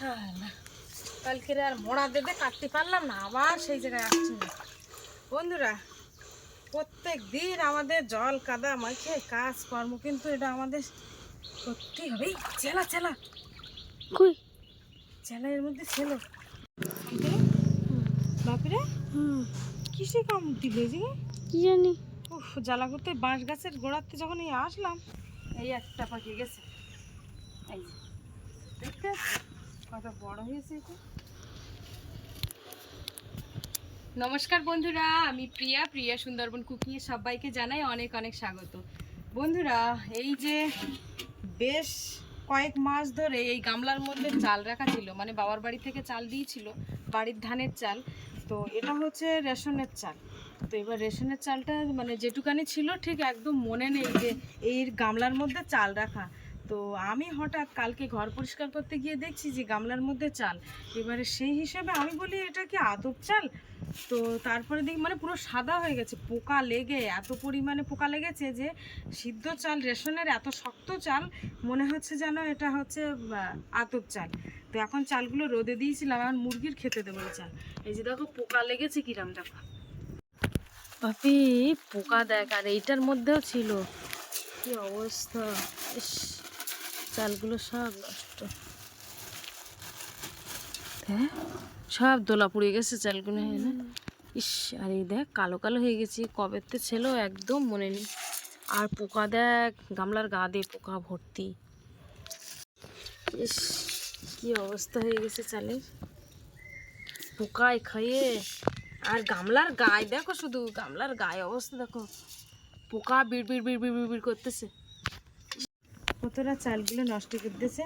হ্যাঁ, কালকে আর মোড়া দেবে কাটতে পারলাম না আবার সেই জায়গায় আসছি না। বন্ধুরা প্রত্যেক দিন আমাদের জল কাদা মাখে কাজ কর্ম কিন্তু এটা আমাদের করতেই হবে চেলা চেলা কই? চেলা এর মধ্যে ছিল। বাপরে? হুম। কিসে কাম দিলে যে? কি জানি? উফ জ্বালা করতে বাঁশ গাছের গোড়াতে যখন এই আসলাম এই একটা পাখি গেছে। এই দেখতে? বড় হয়েছে নমস্কার বন্ধুরা, আমি প্রিয়া প্রিয়া সুন্দরবন কুকিং এর সবাইকে জানাই অনেক অনেক স্বাগত। বন্ধুরা, এই যে বেশ কয়েক মাস ধরে এই গামলার মধ্যে চাল রাখা ছিল মানে বাবার বাড়ি থেকে চাল দিয়েছিল, বাড়ির ধানের চাল, তো এটা হচ্ছে রেশনের চাল। তো এবার রেশনের চালটা মানে যেটুকানি ছিল, ঠিক একদম মনে নেই যে এই গামলার মধ্যে চাল রাখা। তো আমি হঠাৎ কালকে ঘর পরিষ্কার করতে গিয়ে দেখছি যে গামলার মধ্যে চাল। এবারে সেই হিসেবে আমি বলি, এটা কি আতপ চাল? তো তারপরে দেখি মানে পুরো সাদা হয়ে গেছে, পোকা লেগে, এত পরিমাণে পোকা লেগেছে যে সিদ্ধ চাল, রেশনের এত শক্ত চাল, মনে হচ্ছে যেন এটা হচ্ছে আতপ চাল। তো এখন চালগুলো রোদে দিয়েছিলাম, এখন মুরগির খেতে দেবো চাল। এই যে দেখো পোকা লেগেছে কিরাম, দেখো। বাপি, পোকা দেখ, আর এইটার মধ্যেও ছিল। কি অবস্থা? চালগুলো সব নষ্ট। হ্যাঁ? সব দোলা পুড়ে গেছে চালগুলো হ্যাঁ না? ইস, আর এই দেখ, কালো কালো হয়ে গেছে। কবে তো ছিল একদম মনে নেই। আর পোকা দেখ, গামলার গা দিয়ে পোকা ভর্তি। ইস, কি অবস্থা হয়ে গেছে চালের। পোকায় খাইয়ে আর গামলার গায়ে, দেখো শুধু, গামলার গায়ে অবস্থা, দেখো। পোকা বিড় বিড় বিড় বিড় বিড় বিড় করতেছে। কতটা চালগুলো নষ্ট করতেছে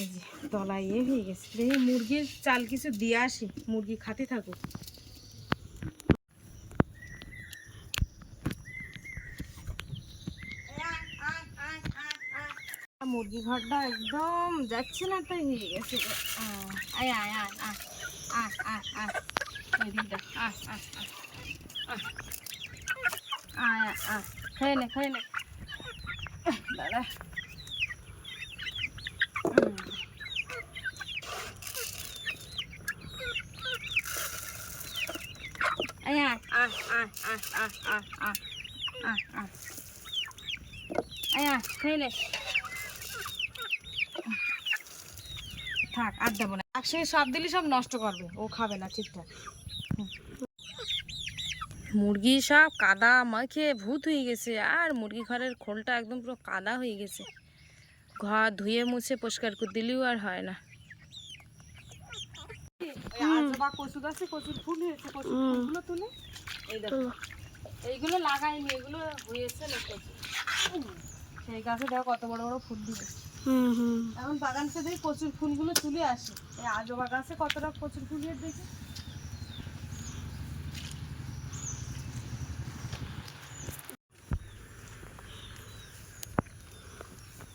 এই যে তলায় ইয়ে হয়ে গেছে। দেখি মুরগির চাল কিছু দিয়ে আসি, মুরগি খাতে থাকুক। মুরগি ঘরটা একদম যাচ্ছে না তাই হয়ে গেছে। আয় আয় আয় আয় দাঁড়া থাক আর একসঙ্গে সব দিলে সব নষ্ট করবে। ও খাবে না ঠিকঠাক মুরগি সব কাদা মাখে ভূত হয়ে গেছে। আর মুরগি ঘরের খোলটা একদম পুরো কাদা হয়ে গেছে। ঘর ধুয়ে মুছে পরিষ্কার করে দিলেও আর হয় না। এইগুলো লাগাইনি এগুলো হয়েছে না সেই গাছে দেখো কত বড় বড় ফুল দিবে। হুম হুম। এখন বাগান থেকে দেখি কচুর ফুলগুলো তুলে আসে। এই আজবা গাছে কতটা কচুর ফুল দেখি।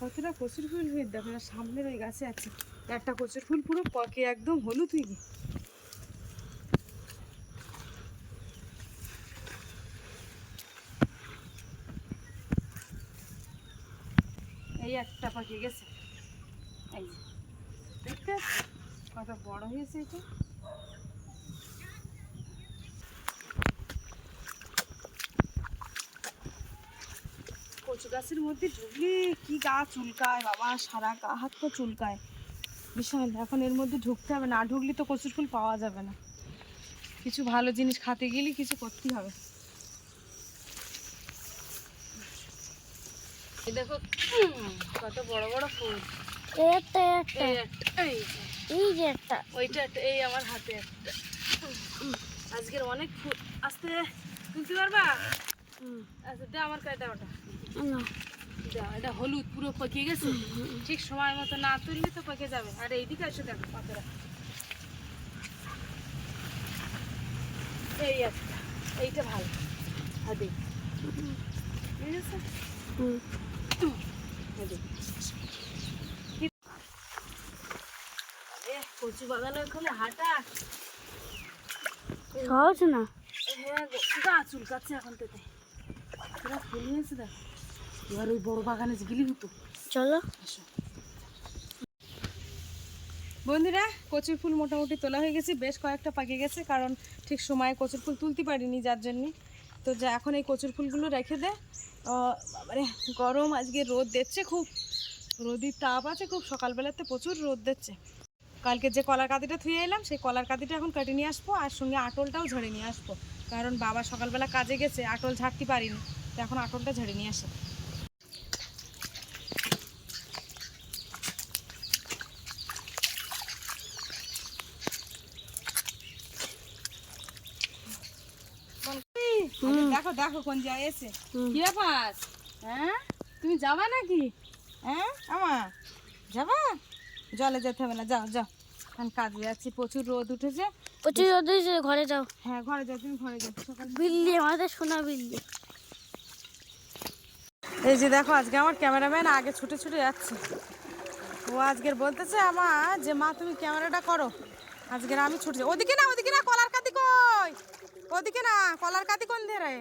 কতটা কচুর ফুল হয়ে দেখো না সামনের ওই গাছে আছে। একটা কচুর ফুল পুরো পকে একদম হলুদ হয়ে গিয়ে। এই একটা পাখি গেছে। এই। দেখতে কত বড় হয়েছে এটা? গাছের মধ্যে ঢুকলে কি গা চুলকায় বাবা সারা গা হাত তো চুলকায়। বিশাল এখন এর মধ্যে ঢুকতে হবে না ঢুকলে তো কচুর ফুল পাওয়া যাবে না। কিছু ভালো জিনিস খাতে গেলে কিছু করতেই হবে। এই দেখো কত বড় বড় ফুল। এই যে। একটা। ওইটা এই আমার হাতে একটা। আজকের অনেক ফুল আস্তে তুলতে পারবা? আচ্ছা দে আমার কাছে ওটা এটা হলুদ পুরো পকে গেছে? ঠিক সময় মতো না তুললে তো পকে যাবে। আর এইদিকে এসে দেখো পাতারা এই একটা এইটা ভালো। হাতে কচু বাগানে ওখানে হাঁটা। সহজ না? হ্যাঁ গো, চুলকাচ্ছে এখন পুরো ফুল হয়েছে দেখ। এবার ওই বড় বাগানে গেলি হতো। চলো। বন্ধুরা কচুর ফুল মোটামুটি তোলা হয়ে গেছে। বেশ কয়েকটা পাকে গেছে কারণ ঠিক সময়ে কচুর ফুল তুলতে পারিনি যার জন্যে। তো যা এখন এই কচুর ফুলগুলো রেখে দে। মানে গরম আজকে রোদ দিচ্ছে খুব। রোদির তাপ আছে খুব সকালবেলাতে প্রচুর রোদ দিচ্ছে। কালকে যে কলার কাঁদিটা থুয়ে এলাম সেই কলার কাঁদিটা এখন কেটে নিয়ে আসব আর সঙ্গে আটলটাও ঝেড়ে নিয়ে আসব। কারণ বাবা সকালবেলা কাজে গেছে আটল ঝাড়তে পারিনি। তো এখন আটলটা ঝেড়ে নিয়ে আসে আগে দেখো দেখো কোন জায়গায় এসে। কি ব্যাপার? হ্যাঁ? তুমি যাবা নাকি? হ্যাঁ? আমা যাবা? জলে যেতে হবে না যাও যাও। এখন কাজে যাচ্ছি প্রচুর রোদ উঠেছে। প্রচুর রোদ হয়েছে, ঘরে যাও। হ্যাঁ ঘরে যাও তুমি ঘরে যাও। সকাল বিল্লি আমাদের সোনা বিল্লি। এই যে দেখো আজকে আমার ক্যামেরাম্যান আগে ছুটে ছুটে যাচ্ছে। ও আজকের বলতেছে আমার যে মা তুমি ক্যামেরাটা করো। আজকের আমি ছুটে যাই। ওদিকে না ওদিকে না কলার কাতি কই? ওদিকে না, কলার কাতি কোন ধারে?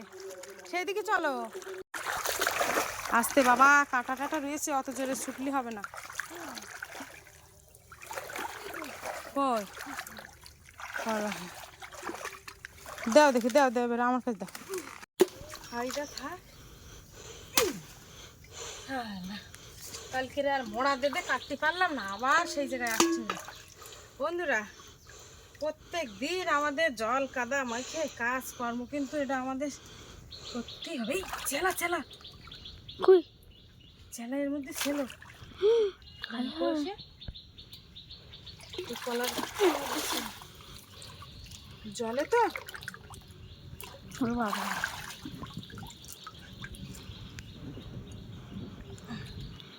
সেই দিকে চলো। আসতে বাবা, কাটা টাটা রয়েছে, অত জোরে ছুটলি হবে না। কই। দাও দেখি, দাও দাও, এবার আমার কাছে দাও। হাইটা থাক। কালকে আর মোড়া দেবে, কাটতে পারলাম না, আবার সেই জায়গায় আসছি বন্ধুরা প্রত্যেক দিন আমাদের জল কাদা মাখে কাজ কর্ম কিন্তু এটা আমাদের করতেই হবে চেলা চেলা। কই? চেলা এর মধ্যে ছিল। জলে তো। বাবা।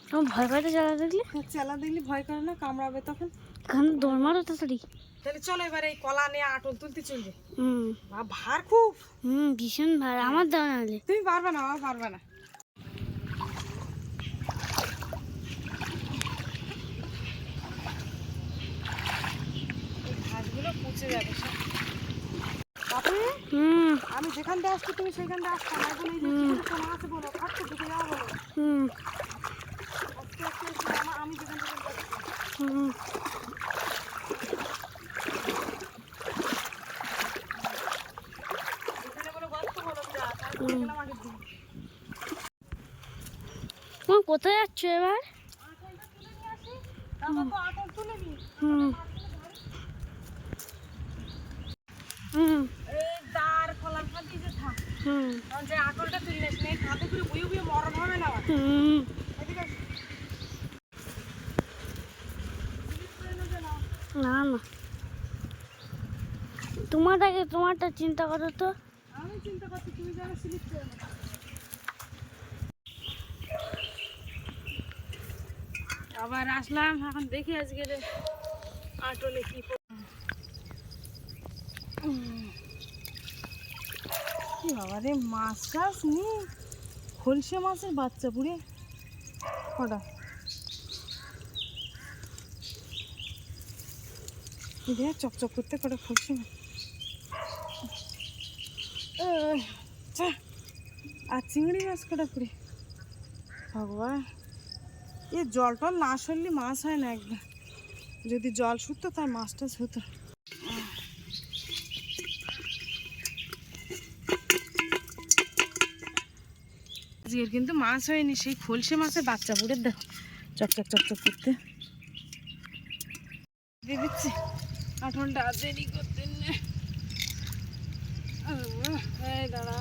তোমার ভয় পাইতে জ্বালা দেখলে? চেলা দেখলি ভয় করে না কামড়াবে তখন। এখানে দৌড় মারো তাড়াতাড়ি তাহলে চলো এবার এই কলা নিয়ে আটল তুলতে চলবে। হুম। ভার খুব। হুম ভীষণ ভালো আমার দাও নাহলে তুমি পারবে না বাবা পারবে না। এই ঘাসগুলো পচে যাবে। হুম। আমি যেখান দিয়ে আসছি তুমি সেখান দিয়ে আসছো। না এখন এই যে হুম। যেখানে তোমার আছে বলো খাচ্ছে ঢুকে যাওয়া বলো। হুম। আমা- যেখান থেকে। হুম এখানে কোনো গর্ত বলো যা তারপরে গেলাম আগের দিন তোমার কোথায় যাচ্ছ এবার আটলটা তুলে নিয়ে আসি তারপর তো আটল তুলে নিই হুম হুম এই দাঁড় কলার ফাঁদি যে থাক হুম কারণ যে আটলটা তুলে নিস না এই কাঁধে করে বুয়ে বুয়ে মরণ হবে না আবার। হুম এদিকে আসো। স্লিপ করে নেবে না। না না তোমার আগে তোমারটা চিন্তা করো তো আমি চিন্তা করছি আবার আসলাম, এখন দেখি আজকে আটলে কি কি বাবা রে, মাছ টাছ নি খলসে মাছের বাচ্চা পুড়ে কটা? দেখ, চকচক করতে কটা খলসে মাছ। যা। আর চিংড়ি মাছ কটা পুড়ে ভগবান। এ জল টল না সরলে মাছ হয় না একদম। যদি জল শুতো তার মাছ টাছ হতো। কিন্তু মাছ হয়নি সেই খলসে মাছের বাচ্চা পুড়ে দেখো চকচক চকচক করতে। দিচ্ছি। আঠনটা দেরি করতে নে। আহ, এই দাঁড়া।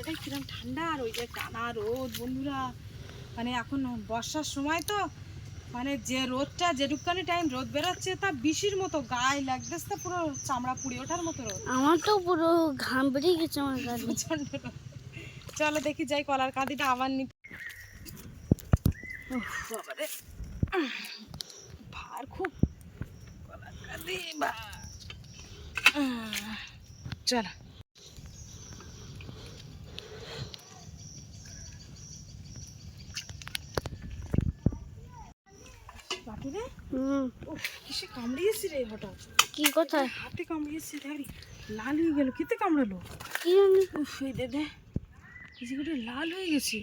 জায়গায় কিরম ঠান্ডা আর ওই যে টানা রোদ বন্ধুরা। মানে এখন বর্ষার সময় তো মানে যে রোদটা যেটুকখানি টাইম রোদ বেরোচ্ছে তা বিশির মতো গায়ে লাগতেছে পুরো চামড়া পুড়ে ওঠার মতো রোদ। আমার তো পুরো ঘাম বেরিয়ে গেছে আমার গাড়ি চলো দেখি যাই কলার কাঁদিটা আবার নি বাবারে। ভার খুব। কলার কাঁদি বা চলো। বাপুরে হুম। কিসে কামড়িয়েছে রে হঠাৎ। কি কোথায় হাতে কামড়িয়েছে দেখি লাল হয়ে গেল কিতে কামড়ালো? কি জানি। উফ দে দে। যে গোটে লাল হয়ে গেছে।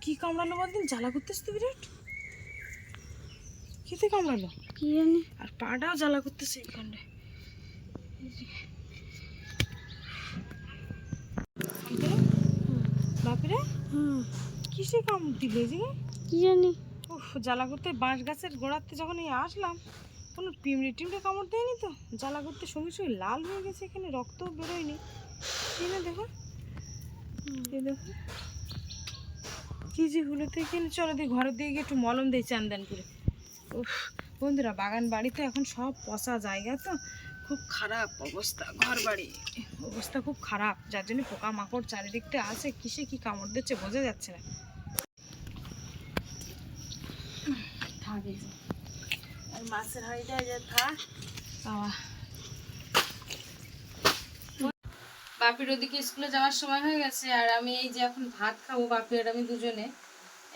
কি কামড়ালো বলদিন? জ্বালা করতেছে তো বিরাট। কিতে কামড়ালো? কি জানি। আর পাটাও জ্বালা করতেছে এইখানটা বাপরে। হুম। কিসে কামড় দিল যে? কি জানি। জ্বালা করতে বাঁশ গাছের গোড়াতে যখন এই আসলাম, কোনো পিমড়ে টিমড়ে কামড় দেয়নি তো? জ্বালা করতে সঙ্গে সঙ্গে লাল হয়ে গেছে, এখানে রক্তও বেরোয়নি। না দেখো। দেখো। কি যে হলো তো এখানে? চলো দিয়ে ঘরের দিকে গিয়ে একটু মলম দিই চান্দান করে উফ, বন্ধুরা, বাগান বাড়িতে এখন সব পচা জায়গা তো। খুব খারাপ অবস্থা ঘর বাড়ি অবস্থা খুব খারাপ। যার জন্য পোকামাকড় চারিদিকটা আছে, কিসে কি কামড় দিচ্ছে বোঝা যাচ্ছে না। থাক আর মাছের হাঁড়িটা যে থাক। বাবা। বাপির ওদিকে স্কুলে যাওয়ার সময় হয়ে গেছে আর আমি এই যে এখন ভাত খাব বাপি আর আমি দুজনে।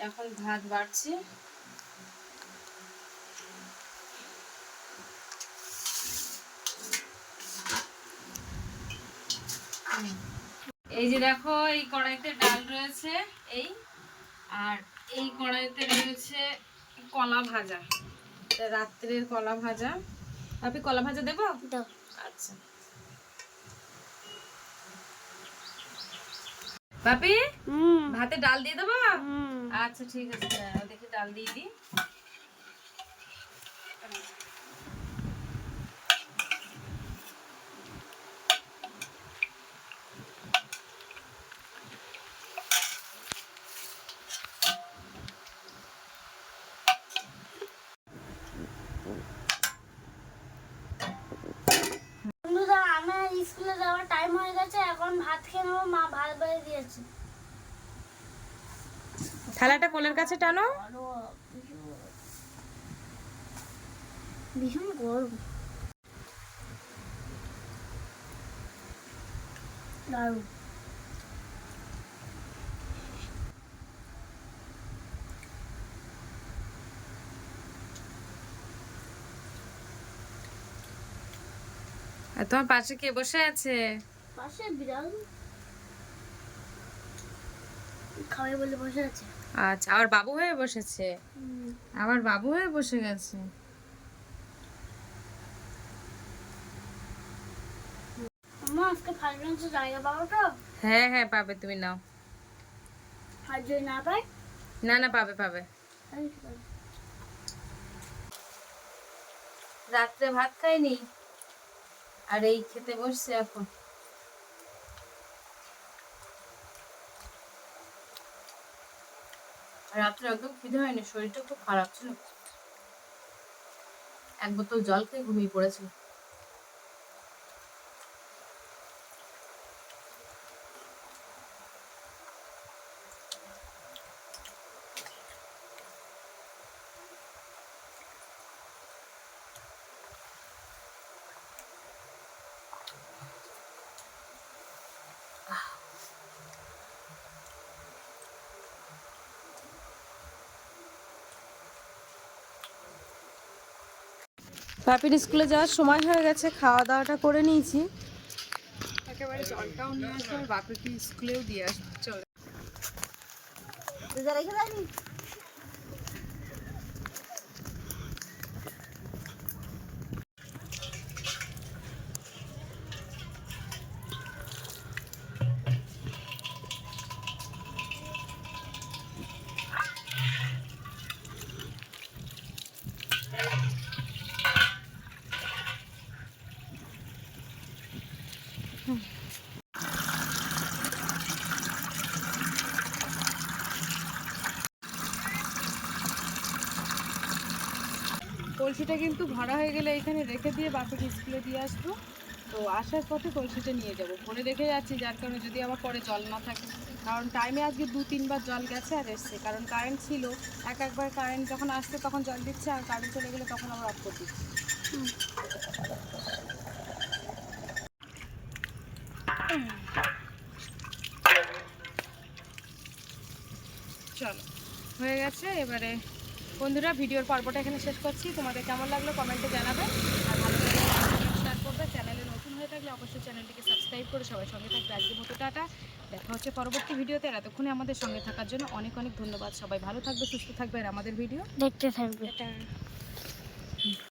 এখন ভাত বাড়ছি। এই যে দেখো এই কড়াইতে ডাল রয়েছে এই। আর এই কড়াইতে রয়েছে কলা ভাজা। রাত্রের কলা ভাজা। আপনি কলা ভাজা দেবো? আচ্ছা। বাপি হুম। ভাতে ডাল দিয়ে দেবো? হুম। আচ্ছা ঠিক আছে। দাঁড়াও, দেখি ডাল দিয়ে দিই বন্ধুরা আমার স্কুলে যাওয়ার টাইম হয়ে গেছে এখন ভাত খেয়ে নেব মা ভাত বেড়ে দিয়েছে। থালাটা কোলের কাছে টানো। ভীষণ গরম। দারুণ। আর তোমার পাশে কে বসে আছে? পাশে বিড়াল। খাবে বলে বসে আছে। আচ্ছা আবার বাবু হয়ে বসেছে? আবার বাবু হয়ে বসে গেছে? আজকে জায়গা পাবো তো? হ্যাঁ হ্যাঁ পাবে তুমি নাও। আর যদি না পাই না না পাবে পাবে? রাত্রে ভাত খাইনি আর এই খেতে বসছে এখন। রাত্রে একদম খিদে হয়নি শরীরটা খুব খারাপ ছিল। এক বোতল জল খেয়ে ঘুমিয়ে পড়েছিল পাপির স্কুলে যাওয়ার সময় হয়ে গেছে খাওয়া দাওয়াটা করে নিয়েছি। একেবারে জলটাও নিয়ে আসব আর বাপিকে স্কুলেও দিয়ে আসব চল। কলসিটা কিন্তু ভরা হয়ে গেলে এখানে রেখে দিয়ে বাপিকে স্কুলে দিয়ে আসব। তো আসার পথে কলসিটা নিয়ে যাব। ফোনে রেখে যাচ্ছি, যার কারণে যদি আবার পরে জল না থাকে। কারণ টাইমে আজকে দু, তিনবার জল গেছে আর এসছে। কারণ কারেন্ট ছিল এক একবার কারেন্ট যখন আসছে তখন জল দিচ্ছে আর কারেন্ট চলে গেলে তখন আবার অফ করে দিচ্ছে। চলো। হয়ে গেছে এবারে বন্ধুরা ভিডিওর পর্বটা এখানে শেষ করছি। তোমাদের কেমন লাগল কমেন্টে জানাবে। আর ভালো লাগলে শেয়ার করবে। চ্যানেলে নতুন হয়ে থাকলে অবশ্যই চ্যানেলটিকে সাবস্ক্রাইব করে সবাই সঙ্গে থাকবে। আজকে মতো টাটা। দেখা হচ্ছে পরবর্তী ভিডিওতে। আর এতক্ষণে আমাদের সঙ্গে থাকার জন্য অনেক অনেক ধন্যবাদ। সবাই ভালো থাকবে সুস্থ থাকবে। আর আমাদের ভিডিও দেখতে থাকবে।